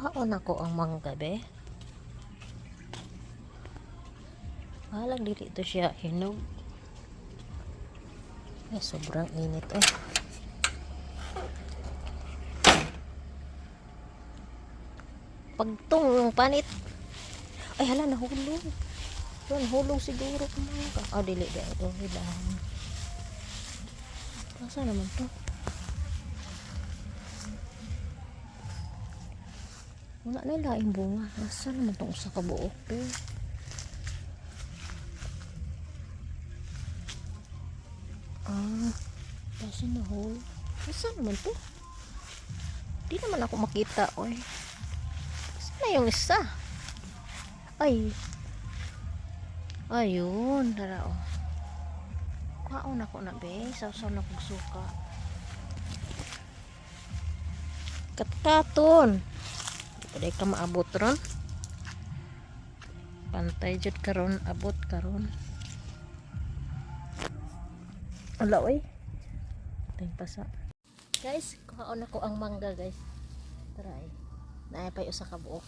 Kuhaon ako ang mangga be. Halang dili to siya hinog. Ay, sobrang init eh. Pagtong panit. Ay hala nahulog. Yan hulog siguro ang mangga. Ah dili ito hilahan. Asa naman to? Wala na laing bunga. Asa naman tong usa ka buok? Ah, kasi na hole. Asa naman to? Di naman ako makita, oy. Asa na yung isa? Ay. Ayun, tara oh. Kaon ako na be, sausaw na kog suka. Katkaton. Pwede ka maabot ron. Pantay jud karon abot karon. Ala oy. Ting pasa. Guys, kuhaon ako ang mangga guys. Tara eh. Naay pa usa ka buok.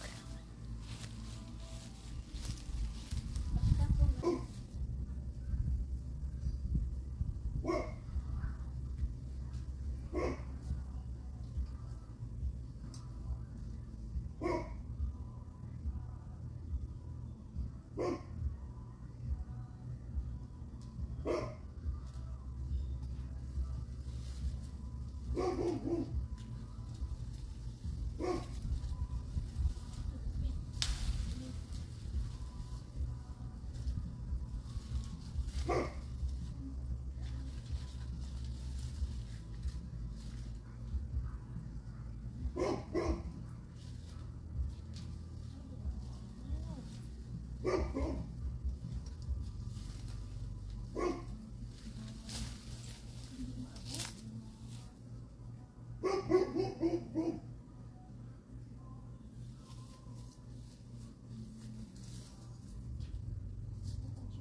Boom, boom.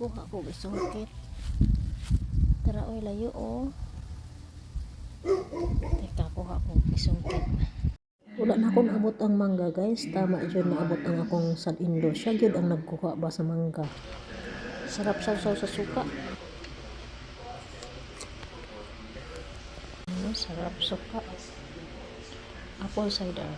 kuha kog isungkit. Tara oy layo oh. Teka kuha kog isungkit. Wala na akong abot ang mangga guys. Tama yun na abot ang akong salindo. Siya yun ang nagkuha ba sa mangga. Sarap sausaw sa suka. Ano, sarap suka. Apple cider.